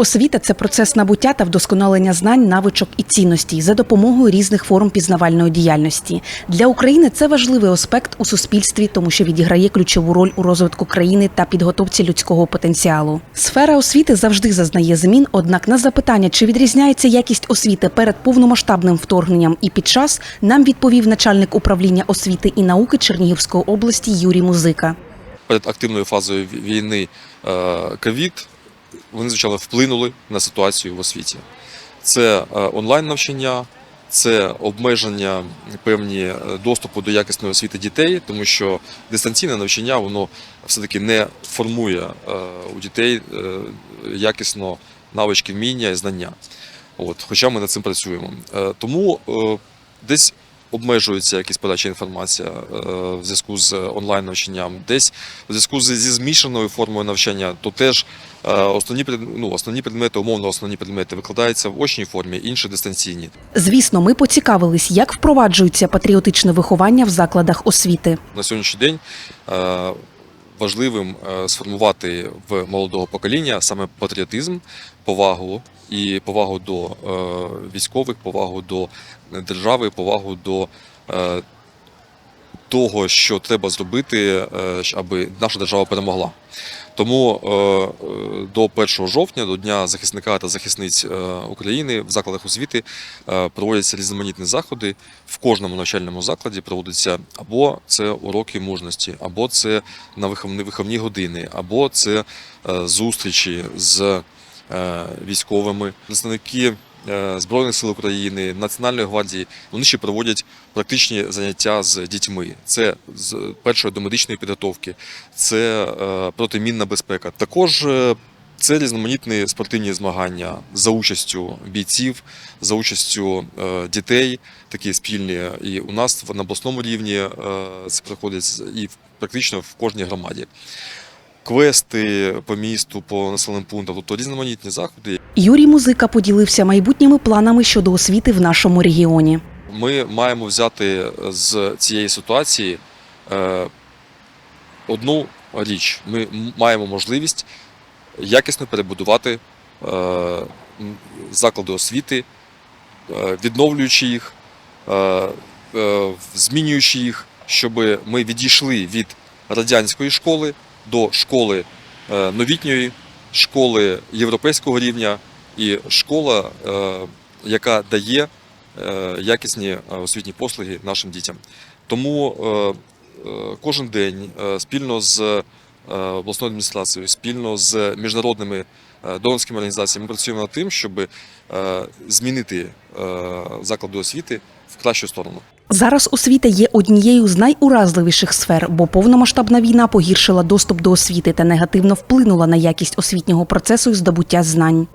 Освіта це процес набуття та вдосконалення знань, навичок і цінностей за допомогою різних форм пізнавальної діяльності. Для України це важливий аспект у суспільстві, тому що відіграє ключову роль у розвитку країни та підготовці людського потенціалу. Сфера освіти завжди зазнає змін. Однак на запитання, чи відрізняється якість освіти перед повномасштабним вторгненням і під час, нам відповів начальник управління освіти і науки Чернігівської області Юрій Музика. перед активною фазою ві- війни е, ковід, вони, звичайно, вплинули на ситуацію в освіті. Це е, онлайн навчання, це обмеження певні е, доступу до якісної освіти дітей, тому що дистанційне навчання воно все-таки не формує е, у дітей е, якісно навички, вміння і знання. От, хоча ми над цим працюємо. Е, Тому е, десь обмежується якась подача інформація е, в зв'язку з онлайн навчанням, десь в зв'язку зі змішаною формою навчання, то теж е, основні ну, основні предмети, умовно основні предмети викладаються в очній формі, інші дистанційні. Звісно, ми поцікавились, як впроваджується патріотичне виховання в закладах освіти. На сьогоднішній день е, важливим е, сформувати в молодого покоління саме патріотизм, повагу і повагу до е, військових, повагу до держави, повагу до е, того, що треба зробити, е, аби наша держава перемогла. Тому е, е, до 1 жовтня, до Дня захисника та захисниць України в закладах освіти проводяться різноманітні заходи. В кожному навчальному закладі проводяться або це уроки мужності, або це на виховні, виховні години, або це зустрічі з військовими. Представники Збройних сил України, Національної гвардії, вони ще проводять практичні заняття з дітьми. Це з першої до медичної підготовки, це е, протимінна безпека. Також е, це різноманітні спортивні змагання за участю бійців, за участю е, дітей, такі спільні. І у нас на обласному рівні е, це проходить і практично в кожній громаді. Квести по місту, по населеним пунктам, тобто різноманітні заходи, Юрій Музика поділився майбутніми планами щодо освіти в нашому регіоні. Ми маємо взяти з цієї ситуації е, одну річ. Ми маємо можливість якісно перебудувати е, заклади освіти, е, відновлюючи їх, змінюючи їх, щоб ми відійшли від радянської школи до школи е, новітньої, школи європейського рівня і школа, е, яка дає е, якісні освітні послуги нашим дітям. Тому кожен день спільно з обласною адміністрацією, спільно з міжнародними донорськими організаціями ми працюємо над тим, щоб змінити заклади освіти в кращу сторону. Зараз освіта є однією з найуразливіших сфер, бо повномасштабна війна погіршила доступ до освіти та негативно вплинула на якість освітнього процесу і здобуття знань.